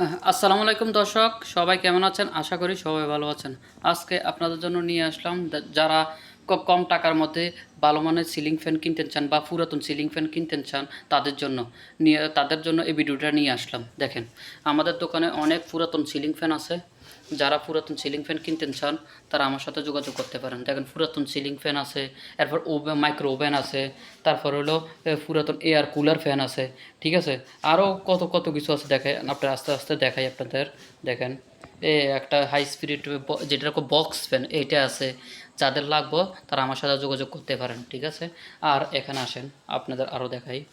আসসালামু আলাইকুম দর্শক, সবাই কেমন আছেন? আশা করি সবাই ভালো আছেন। আজকে আপনাদের জন্য নিয়ে আসলাম যারা কম টাকার মধ্যে ভালো মানের সিলিং ফ্যান কিনতে চান বা পুরাতন সিলিং ফ্যান কিনতে চান, তাদের জন্য নিয়ে তাদের জন্য এই ভিডিওটা নিয়ে আসলাম। দেখেন, আমাদের দোকানে অনেক পুরাতন সিলিং ফ্যান আছে। যারা পুরাতন সিলিং ফ্যান কিনতে চান, তারা আমার সাথে যোগাযোগ করতে পারেন। দেখেন পুরাতন সিলিং ফ্যান আছে, এরপর ওভেন মাইক্রো ওভেন আছে, তারপর হলো পুরাতন এয়ার কুলার ফ্যান আছে, ঠিক আছে? আরও কত কত কিছু আছে দেখেন, আপনার আস্তে আস্তে দেখাই আপনাদের। দেখেন, এ, একটা হাই স্পিরিট যেটা বক্স ফ্যান এইটা আছে, যাদের লাগবো, তারা আমার সাথে যোগাযোগ করতে পারেন, ঠিক আছে? আর এখানে আসেন, আপনাদের আরও দেখাই।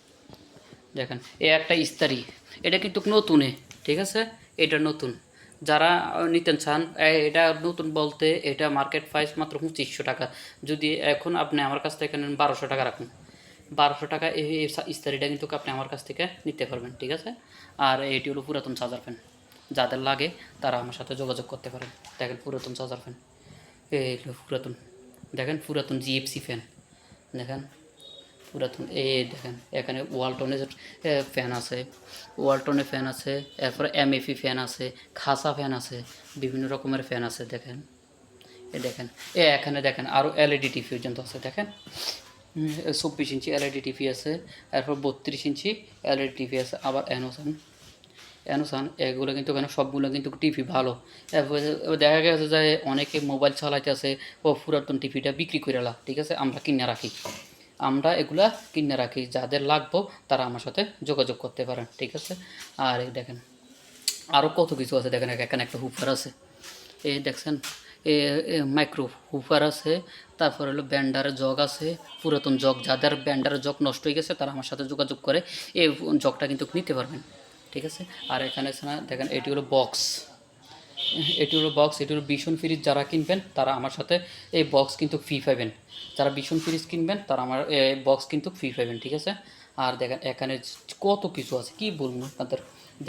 দেখেন, এ একটা ইস্তারি, এটা কিন্তু নতুনে ঠিক আছে? এটা নতুন। যারা নিতে চান এটা নতুন বলতে এটা মার্কেট প্রাইস মাত্র পঁচিশশো টাকা। যদি এখন আপনি আমার কাছ থেকে নেন বারোশো টাকা রাখুন। বারোশো টাকা এই ইস্তারিটা কিন্তু আপনি আমার কাছ থেকে নিতে পারবেন, ঠিক আছে? আর এটি হলো পুরাতন চার্জার ফ্যান। যাদের লাগে তারা আমার সাথে যোগাযোগ করতে পারেন। দেখেন পুরাতন চার্জার ফ্যান। এই পুরাতন। দেখেন পুরাতন জিএফসি ফ্যান দেখেন। পুরাতন, এই দেখেন, এখানে ওয়ালটনের ফ্যান আছে, ওয়ালটনের ফ্যান আছে, এরপরে এমএফি ফ্যান আছে, খাসা ফ্যান আছে, বিভিন্ন রকমের ফ্যান আছে, দেখেন। এ দেখেন, এ এখানে দেখেন আরও এলইডি টিভি পর্যন্ত আছে, দেখেন। চব্বিশ ইঞ্চি এলইডি টিভি আছে, এরপর বত্রিশ ইঞ্চি এলইডি টিভি আছে, আবার অ্যানোসান অ্যানোসান এগুলো কিন্তু এখানে সবগুলো কিন্তু টিভি ভালো। দেখা গেছে যে, অনেকে মোবাইল চালাইতেছে, ও পুরাতন টিভিটা বিক্রি করে ঠিক আছে? আমরা কিনে রাখি। আমরা এগুলা কিনে রাখি, যাদের লাগবো তারা আমার সাথে যোগাযোগ করতে পারেন, ঠিক আছে? আর এই দেখেন আরও কত কিছু আছে, দেখেন এখানে একটা হুপার আছে। এই দেখছেন এ মাইক্রো হুপার আছে, তারপর হলো ব্যান্ডারের জগ আছে, পুরাতন জগ, যাদের ব্যান্ডারের জগ নষ্ট হয়ে গেছে, তারা আমার সাথে যোগাযোগ করে, এই জগটা কিন্তু নিতে পারবেন, ঠিক আছে? আর এখানে দেখেন, এটি হলো বক্স এটি হলো বক্স এটি হলো ভীষণ ফ্রিজ যারা কিনবেন, তারা আমার সাথে এই বক্স কিন্তু ফ্রি পাবেন। যারা ভীষণ ফ্রিজ কিনবেন, তারা আমার এই বক্স কিন্তু ফ্রি পাবেন, ঠিক আছে? আর দেখেন, এখানে কত কিছু আছে, কি বলব আপনাদের?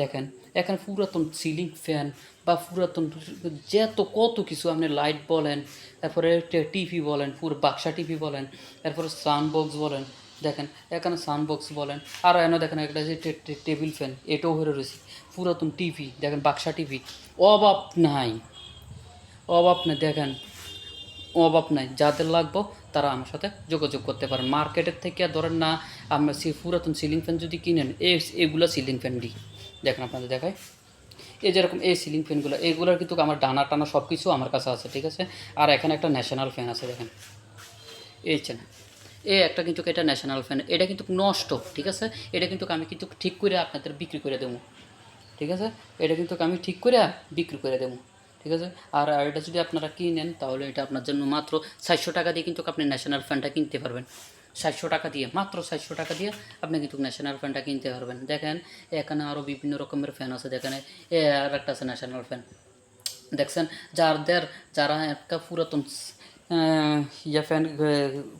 দেখেন, এখানে পুরাতন সিলিং ফ্যান বা পুরাতন যত, কত কিছু আপনি লাইট বলেন, তারপরে টিভি বলেন, পুরো বাক্সা টিভি বলেন, তারপরে সাউন্ড বক্স বলেন দেখেন, এখানে সাউন্ড বক্স বলেন, আর এনে দেখেন একটা যে টেবিল ফ্যান এটাও হয়ে রয়েছে। পুরাতন টিভি দেখেন বাক্সা টিভি অভাব নাই। অভাব নাই, দেখেন, অভাব নাই। যাদের লাগবো, তারা আমার সাথে যোগাযোগ করতে পারেন। মার্কেটের থেকে ধরেন না, আমরা সে পুরাতন সিলিং ফ্যান যদি কিনেন এগুলো সিলিং ফ্যান দিই দেখেন আপনাদের দেখায় এই যেরকম এই সিলিং ফ্যানগুলো এইগুলোর কিন্তু আমার ডানা টানা সব কিছু আমার কাছে আছে, ঠিক আছে? আর এখানে একটা ন্যাশনাল ফ্যান আছে, দেখেন। এই চেন এ একটা কিন্তু এটা ন্যাশনাল ফ্যান এটা কিন্তু নষ্ট, ঠিক আছে? এটা কিন্তু আমি কিন্তু ঠিক করে আপনাদের বিক্রি করে দেবো, ঠিক আছে? এটা কিন্তু আমি ঠিক করে বিক্রি করে দেবো, ঠিক আছে? আর এটা যদি আপনারা কিনেন তাহলে এটা আপনার জন্য মাত্র চারশো টাকা দিয়ে কিন্তু আপনি ন্যাশনাল ফ্যানটা কিনতে পারবেন। সাতশো টাকা দিয়ে, মাত্র চারশো টাকা দিয়ে আপনি কিন্তু ন্যাশনাল ফ্যানটা কিনতে পারবেন। দেখেন, এখানে আরও বিভিন্ন রকমের ফ্যান আছে, দেখেন আর একটা আছে ন্যাশনাল ফ্যান দেখছেন? যাদের যারা একটা পুরাতন ইয়া ফ্যান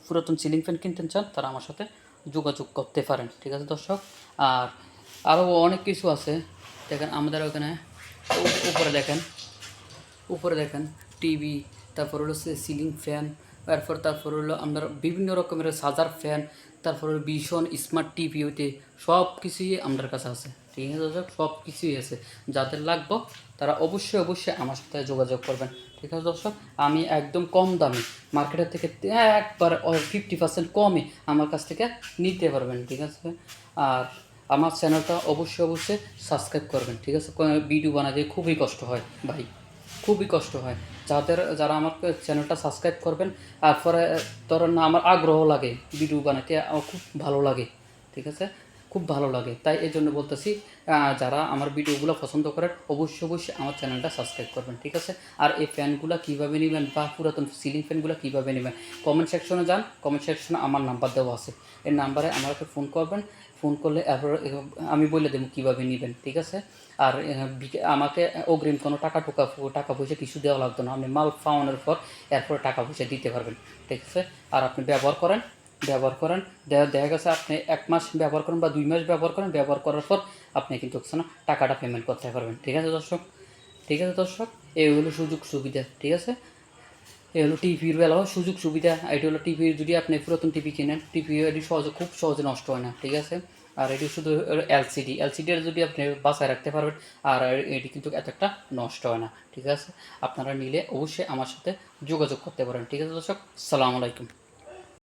পুরাতন সিলিং ফ্যান কিনতে চান, তারা আমার সাথে যোগাযোগ করতে পারেন, ঠিক আছে দর্শক? আর আরও অনেক কিছু আছে। দেখেন, আমাদের ওখানে উপরে দেখেন উপরে দেখেন টিভি তারপর হলো সিলিং ফ্যান তারপর তারপর হলো আমরা বিভিন্ন রকমের সাজার ফ্যান তারপর হলো ভীষণ স্মার্ট টিভি হইতে সব কিছুই আমাদের কাছে আছে, ঠিক আছে দর্শক? সব কিছুই আছে। যাদের লাগবো, তারা অবশ্যই অবশ্যই আমার সাথে যোগাযোগ করবেন। ঠিক আছে দর্শক? আমি একদম কম দামে মার্কেটের থেকে একবার ফিফটি পার্সেন্ট কমে আমার কাছ থেকে নিতে পারবেন, ঠিক আছে? আর আমার চ্যানেলটা অবশ্যই অবশ্যই সাবস্ক্রাইব করবেন, ঠিক আছে? ভিডিও বানাতে খুবই কষ্ট হয় ভাই, খুবই কষ্ট হয়। যাদের, যারা আমার চ্যানেলটা সাবস্ক্রাইব করবেন, তারপরে পরে ধরেন আমার আগ্রহ লাগে ভিডিও বানাতে, আমার খুব ভালো লাগে, ঠিক আছে? খুব ভালো লাগে। তাই এই জন্য বলতেছি যারা আমার ভিডিওগুলো পছন্দ করেন, অবশ্যই অবশ্যই আমার চ্যানেলটা সাবস্ক্রাইব করবেন, ঠিক আছে? আর এই ফ্যানগুলো কীভাবে নেবেন বা পুরাতন সিলিং ফ্যানগুলো কীভাবে নেবেন কমেন্ট সেকশনে যান কমেন্ট সেকশনে আমার নাম্বার দেওয়া আছে। এই নাম্বারে আমাকে ফোন করবেন ফোন করলে আমি বলে দেবো কীভাবে নেবেন, ঠিক আছে? আর আমাকে অগ্রিম কোনো টাকা টুকা, টাকা পয়সা কিছু দেওয়া লাগতো না, আপনি মাল পাওয়ানোর পর এরপর টাকা পয়সা দিতে পারবেন, ঠিক আছে? আর আপনি ব্যবহার করেন ব্যবহার করেন। দেখা গেছে আপনি এক মাস ব্যবহার করেন বা দুই মাস ব্যবহার করেন, ব্যবহার করার পর আপনি কিন্তু টাকাটা পেমেন্ট করতে পারবেন। ঠিক আছে দর্শক? ঠিক আছে দর্শক? এই হলো সুযোগ সুবিধা, ঠিক আছে? এই হলো টিভির বেলাও সুযোগ সুবিধা এটি হলো টিভির যদি আপনি পুরাতন টিভি কিনেন টিভি এটি সহজে খুব সহজে নষ্ট হয় না, ঠিক আছে? আর এটি শুধু এলসিডি এলসিডি যদি আপনি বাসায় রাখতে পারবেন, আর এটি কিন্তু এত একটা নষ্ট হয় না, ঠিক আছে? আপনারা নিলে অবশ্যই আমার সাথে যোগাযোগ করতে পারেন, ঠিক আছে দর্শক? সালাম আলাইকুম।